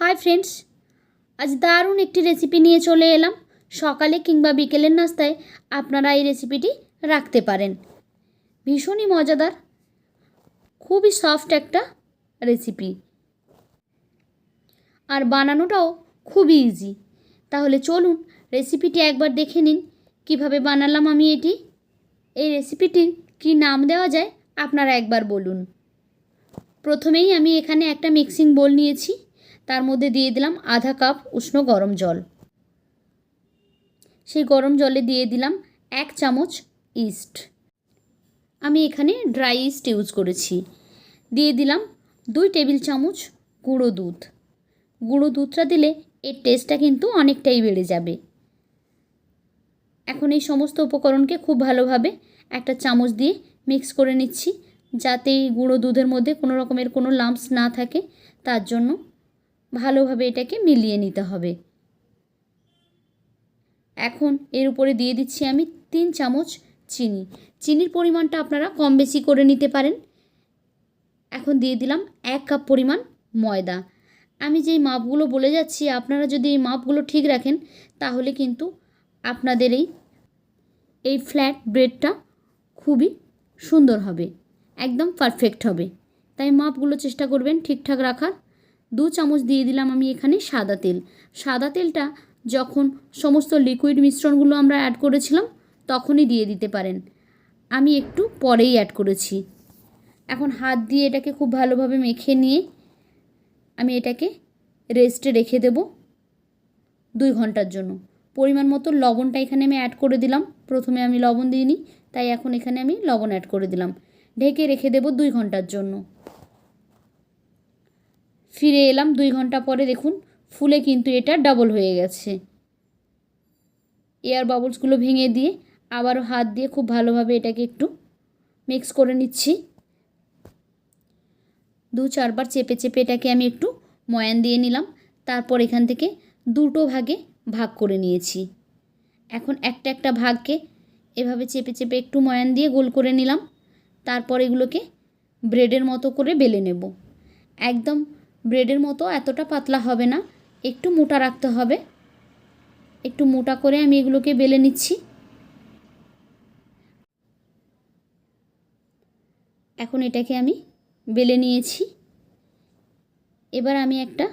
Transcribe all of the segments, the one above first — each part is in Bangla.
হাই ফ্রেন্ডস, আজ দারুণ একটি রেসিপি নিয়ে চলে এলাম। সকালে কিংবা বিকেলের নাস্তায় আপনারা এই রেসিপিটি রাখতে পারেন। ভীষণই মজাদার, খুবই সফট একটা রেসিপি আর বানানোটাও খুবই ইজি তাহলে চলুন রেসিপিটি একবার দেখে নিন। কীভাবে বানালাম আমি এটি? এই রেসিপিটির কি নাম দেওয়া যায় আপনারা একবার বলুন। প্রথমেই আমি এখানে একটা মিক্সিং বোল নিয়েছি। তার মধ্যে দিয়ে দিলাম আধা কাপ উষ্ণ গরম জল। সেই গরম জলে দিয়ে দিলাম এক চামচ ইস্ট। আমি এখানে ড্রাই ইস্ট ইউজ করেছি। দিয়ে দিলাম দুই টেবিল চামচ গুঁড়ো দুধ। গুঁড়ো দুধটা দিলে এর টেস্টটা কিন্তু অনেকটাই বেড়ে যাবে। এখন এই সমস্ত উপকরণকে খুব ভালোভাবে একটা চামচ দিয়ে মিক্স করে নিচ্ছি, যাতে গুঁড়ো দুধের মধ্যে কোনো রকমের কোনো লাম্পস না থাকে, তার জন্য ভালোভাবে এটাকে মিলিয়ে নিতে হবে। এখন এর উপরে দিয়ে দিচ্ছি আমি তিন চামচ চিনি। চিনির পরিমাণটা আপনারা কম বেশি করে নিতে পারেন। এখন দিয়ে দিলাম এক কাপ পরিমাণ ময়দা। আমি যেই মাপগুলো বলে যাচ্ছি, আপনারা যদি এই মাপগুলো ঠিক রাখেন, তাহলে কিন্তু আপনাদের এই এই ফ্ল্যাট ব্রেডটা খুবই সুন্দর হবে। একদম পারফেক্ট হবে। তাই মাপগুলো চেষ্টা করবেন ঠিকঠাক রাখার। দু চামচ দিয়ে দিলাম আমি এখানে সাদা তেল। সাদা তেলটা যখন সমস্ত লিকুইড মিশ্রণগুলো আমরা অ্যাড করেছিলাম, তখনই দিয়ে দিতে পারেন। আমি একটু পরেই অ্যাড করেছি। এখন হাত দিয়ে এটাকে খুব ভালোভাবে মেখে নিয়ে আমি এটাকে রেস্টে রেখে দেব দুই ঘণ্টার জন্য। পরিমাণ মতো লবণটা এখানে আমি অ্যাড করে দিলাম। প্রথমে আমি লবণ দিইনি, তাই এখন এখানে আমি লবণ অ্যাড করে দিলাম। ঢেকে রেখে দেব দুই ঘণ্টার জন্য। ফিরে এলাম দুই ঘণ্টা পরে, দেখুন ফুলে কিন্তু এটা ডাবল হয়ে গেছে। এয়ার বাবলসগুলো ভেঙে দিয়ে আবারও হাত দিয়ে খুব ভালোভাবে এটাকে একটু মিক্স করে নিচ্ছি। দু চারবার চেপে চেপে এটাকে আমি একটু ময়ান দিয়ে নিলাম, তারপর এখান থেকে দুটো ভাগে ভাগ করে নিয়েছি। এখন একটা একটা ভাগকে এভাবে চেপে চেপে একটু ময়ান দিয়ে গোল করে নিলাম, তারপর এগুলোকে ব্রেডের মতো করে বেলে নেব। একদম ব্রেডের মতো এতটা পাতলা হবে না। একটু মোটা রাখতে হবে। একটু মোটা করে আমি এগুলোকে বেলে নিচ্ছি। এখন এটাকে আমি বেলে নিয়েছি। এবার আমি একটা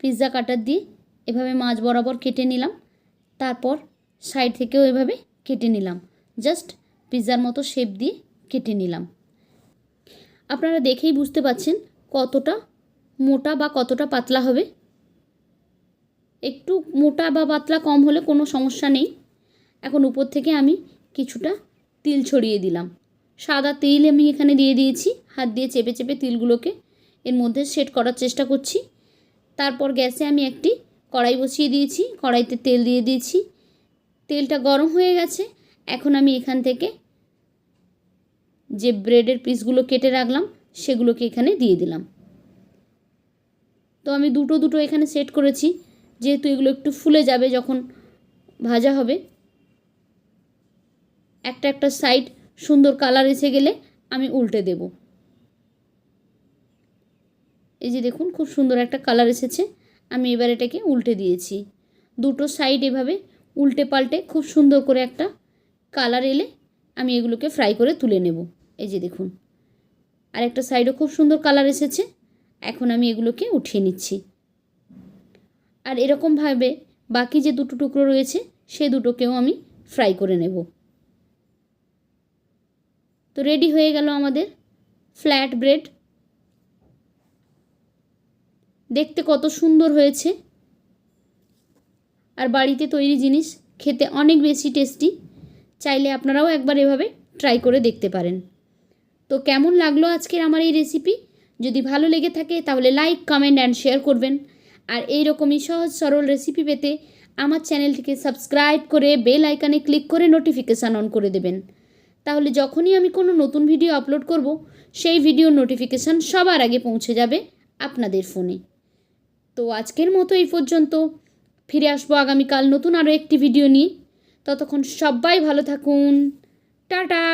পিৎজা কাটার দিয়ে এভাবে মাছ বরাবর কেটে নিলাম। তারপর সাইড থেকেও এভাবে কেটে নিলাম। জাস্ট পিৎজার মতো শেপ দিয়ে কেটে নিলাম। আপনারা দেখেই বুঝতে পাচ্ছেন কতটা মোটা বা কতটা পাতলা হবে? একটু মোটা বা পাতলা কম হলে কোনো সমস্যা নেই। এখন উপর থেকে আমি কিছুটা তিল ছড়িয়ে দিলাম। সাদা তিল আমি এখানে দিয়ে দিয়েছি। হাত দিয়ে চেপে চেপে তিলগুলোকে এর মধ্যে সেট করার চেষ্টা করছি। তারপর গ্যাসে আমি একটি কড়াই বসিয়ে দিয়েছি। কড়াইতে তেল দিয়ে দিয়েছি। তেলটা গরম হয়ে গেছে। এখন আমি এখান থেকে যে ব্রেডের পিসগুলো কেটে রাখলাম, সেগুলোকে এখানে দিয়ে দিলাম। তো আমি দুটো দুটো এখানে সেট করেছি, যেহেতু এগুলো একটু ফুলে যাবে যখন ভাজা হবে। একটা একটা সাইড সুন্দর কালার এসে গেলে আমি উল্টে দেব। এই যে দেখুন, খুব সুন্দর একটা কালার এসেছে, আমি এবার এটাকে উল্টে দিয়েছি। দুটো সাইড এভাবে উল্টে পাল্টে খুব সুন্দর করে একটা কালার এলে আমি এগুলোকে ফ্রাই করে তুলে নেব। এই যে দেখুন আর একটা সাইডও খুব সুন্দর কালার এসেছে। এখন আমি এগুলোকে উঠিয়ে নিচ্ছি। আর এরকমভাবে বাকি যে দুটো টুকরো রয়েছে, সে দুটোকেও আমি ফ্রাই করে নেব। তো রেডি হয়ে গেল আমাদের ফ্ল্যাট ব্রেড। দেখতে কত সুন্দর হয়েছে। আর বাড়িতে তৈরি জিনিস খেতে অনেক বেশি টেস্টি। চাইলে আপনারাও একবার এভাবে ট্রাই করে দেখতে পারেন। তো কেমন লাগল আজকের আমার এই রেসিপি? যদি ভালো লেগে থাকে, তাহলে লাইক কমেন্ট অ্যান্ড শেয়ার করবেন। আর এই রকমই সহজ সরল রেসিপি পেতে আমার চ্যানেলটিকে সাবস্ক্রাইব করে বেল আইকানে ক্লিক করে নোটিফিকেশান অন করে দেবেন। তাহলে যখনই আমি কোনো নতুন ভিডিও আপলোড করব, সেই ভিডিওর নোটিফিকেশান সবার আগে পৌঁছে যাবে আপনাদের ফোনে তো আজকের মতো এই পর্যন্ত। ফিরে আসব আগামীকাল নতুন আরও একটি ভিডিও নিয়ে। ততক্ষণ সবাই ভালো থাকুন। টাটা!